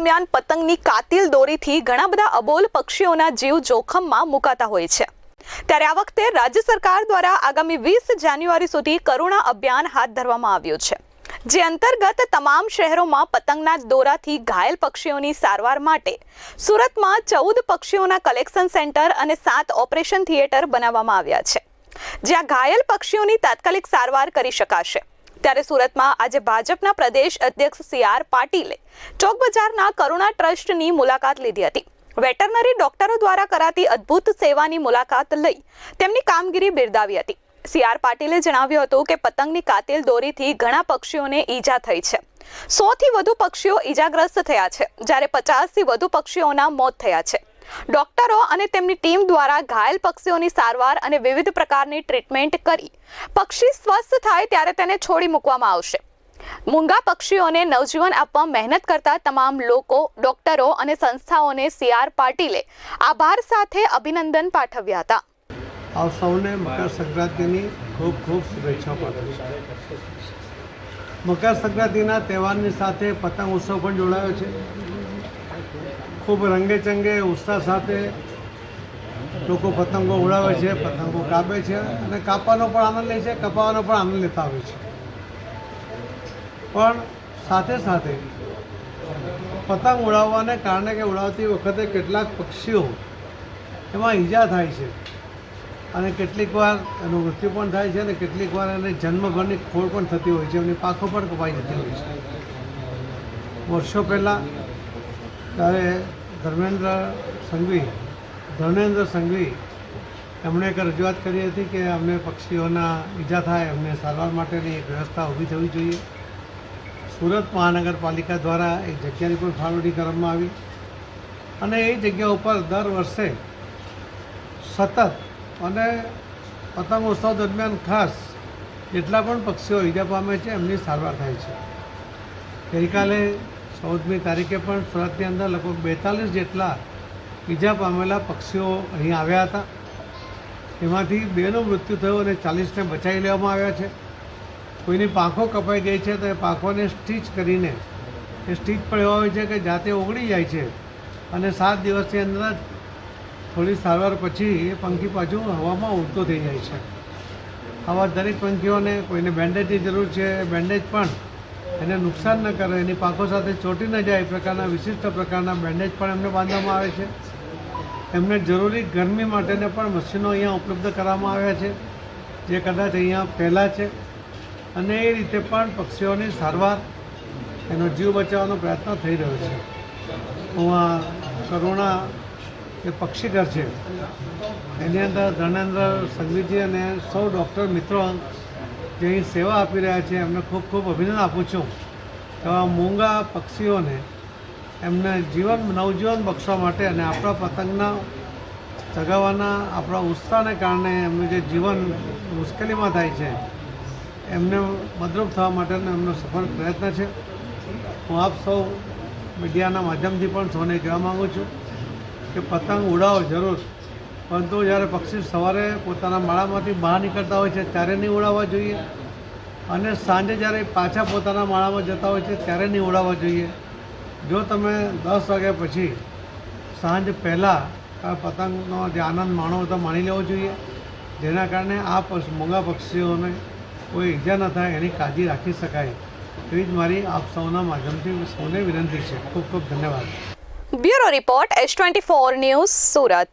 દરમિયાન પતંગની કાતિલ દોરીથી ઘણા બધા અબોલ પક્ષીઓના જીવ જોખમમાં મુકાતા હોય છે. ત્યારે આ વખતે રાજ્ય સરકાર દ્વારા આગામી વીસ જાન્યુઆરી સુધી કરુણા અભિયાન હાથ ધરવામાં આવ્યું છે. જે અંતર્ગત તમામ શહેરોમાં પતંગના દોરાથી ઘાયલ પક્ષીઓની સારવાર માટે સુરતમાં ચૌદ પક્ષીઓના કલેક્શન સેન્ટર અને સાત ઓપરેશન થિયેટર બનાવવામાં આવ્યા છે. જ્યાં ઘાયલ પક્ષીઓની તાત્કાલિક સારવાર કરી શકાશે. ત્યારે સુરતમાં આજે ભાજપના પ્રદેશ અધ્યક્ષ સી આર પાટીલે ચોક બજારના કરુણા ટ્રસ્ટની મુલાકાત લીધી હતી. વેટરનરી ડોક્ટરો દ્વારા કરાતી અદ્ભુત સેવાની મુલાકાત લઈ તેમની કામગીરી બિરદાવી હતી. સી આર પાટીલે જણાવ્યું હતું કે પતંગની કાતિલ દોરીથી ઘણા પક્ષીઓને ઈજા થઈ છે. સો થી વધુ પક્ષીઓ ઈજાગ્રસ્ત થયા છે, જ્યારે પચાસથી વધુ પક્ષીઓના મોત થયા છે. ડોક્ટરો અને તેમની ટીમ દ્વારા ઘાયલ પક્ષીઓની સારવાર અને વિવિધ પ્રકારની ટ્રીટમેન્ટ કરી. પક્ષી સ્વસ્થ થાય ત્યારે તેને છોડી મૂકવામાં આવશે. મૂંગા પક્ષીઓને નવજીવન આપવા મહેનત કરતા તમામ લોકો, ડોક્ટરો અને સંસ્થાઓને સી આર પાટીલે આભાર સાથે અભિનંદન પાઠવ્યા હતા. આપ સૌને મકર સંક્રાંતિની ખૂબ ખૂબ શુભેચ્છા પાઠવું મકર સંક્રાંતિના તહેવારની સાથે પતંગ ઉત્સવ પણ જોડાયો છે. ખૂબ રંગેચંગે ઉત્સાહ સાથે લોકો પતંગો ઉડાવે છે, પતંગો કાપે છે અને કાપવાનો પણ આનંદ લે છે, કપાવાનો પણ આનંદ લેતા હોય છે. પણ સાથે સાથે પતંગ ઉડાવવાને કારણે કે ઉડાવતી વખતે કેટલાક પક્ષીઓ એમાં ઈજા થાય છે અને કેટલીક વાર એનું મૃત્યુ પણ થાય છે અને કેટલીક વાર એને જન્મભરની ખોળ પણ થતી હોય છે, એમની પાંખો પણ કપાઈ જતી હોય છે. વર્ષો પહેલાં ત્યારે ધર્મેન્દ્ર સંઘવી ધર્મેન્દ્ર સંઘવી, એમણે એક રજૂઆત કરી હતી કે અમને પક્ષીઓના ઈજા થાય, અમને સારવાર માટેની એક વ્યવસ્થા ઊભી થવી જોઈએ. સુરત મહાનગરપાલિકા દ્વારા એક જગ્યાની પણ ફાળવણી કરવામાં આવી અને એ જગ્યા ઉપર દર વર્ષે સતત અને પતંગોત્સવ દરમિયાન ખાસ જેટલા પણ પક્ષીઓ ઈજા પામે છે, એમની સારવાર થાય છે. ગઈકાલે ચૌદમી તારીખે પણ સુરતની અંદર લગભગ બેતાલીસ જેટલા ઈજા પામેલા પક્ષીઓ અહીં આવ્યા હતા. એમાંથી બેનું મૃત્યુ થયું અને ચાલીસને બચાવી લેવામાં આવ્યા છે. કોઈની પાંખો કપાઈ ગઈ છે તો એ પાંખોને સ્ટીચ કરીને એ સ્ટીચ પણ એવા હોય છે કે જાતે ઓગળી જાય છે અને સાત દિવસની અંદર જ થોડી સારવાર પછી એ પંખી પાછું હવામાં ઉડતો થઈ જાય છે. આવા દરેક પંખીઓને કોઈને બેન્ડેજની જરૂર છે બેન્ડેજ પણ એને નુકસાન ન કરે, એની પાકો સાથે ચોંટી ન જાય, એ પ્રકારના વિશિષ્ટ પ્રકારના બેન્ડેજ પણ એમને બાંધવામાં આવે છે. એમને જરૂરી ગરમી માટેને પણ મશીનો અહીંયા ઉપલબ્ધ કરવામાં આવ્યા છે, જે કદાચ અહીંયા પહેલાં છે. અને એ રીતે પણ પક્ષીઓની સારવાર, એનો જીવ બચાવવાનો પ્રયત્ન થઈ રહ્યો છે. હું આ કરુણા જે પક્ષીઘર છે. એની અંદર ધર્ણેન્દ્ર સંઘવીજી અને સૌ ડૉક્ટર મિત્રો જે અહીં સેવા આપી રહ્યા છે, એમને ખૂબ ખૂબ અભિનંદન આપું છું. એવા મૂંગા પક્ષીઓને એમને જીવન નવજીવન બક્ષવા માટે અને આપણા પતંગના ચગાવવાના આપણા ઉત્સાહને કારણે એમનું જે જીવન મુશ્કેલીમાં થાય છે, એમને મદરૂપ થવા માટેનો એમનો સફળ પ્રયત્ન છે. હું આપ સૌ મીડિયાના માધ્યમથી પણ સૌને કહેવા માગું છું કે પતંગ ઉડાવો જરૂર. પરંતુ જ્યારે પક્ષી સવારે પોતાના માળામાંથી બહાર નીકળતા હોય છે, ત્યારે નહીં ઉડાવવા જોઈએ. અને સાંજે જ્યારે પાછા પોતાના માળામાં જતા હોય છે, ત્યારે નહીં ઉડાવવા જોઈએ. જો તમે દસ વાગ્યા પછી સાંજ પહેલાં આ પતંગનો જે આનંદ માણો તો માણી લેવો જોઈએ. જેના કારણે આ મોંઘા પક્ષીઓને કોઈ ઈજા ન થાય, એની કાળજી રાખી શકાય. એવી જ મારી આપ સૌના માધ્યમથી સૌને વિનંતી છે. ખૂબ ખૂબ ધન્યવાદ. Bureau report, S twenty four news Surat.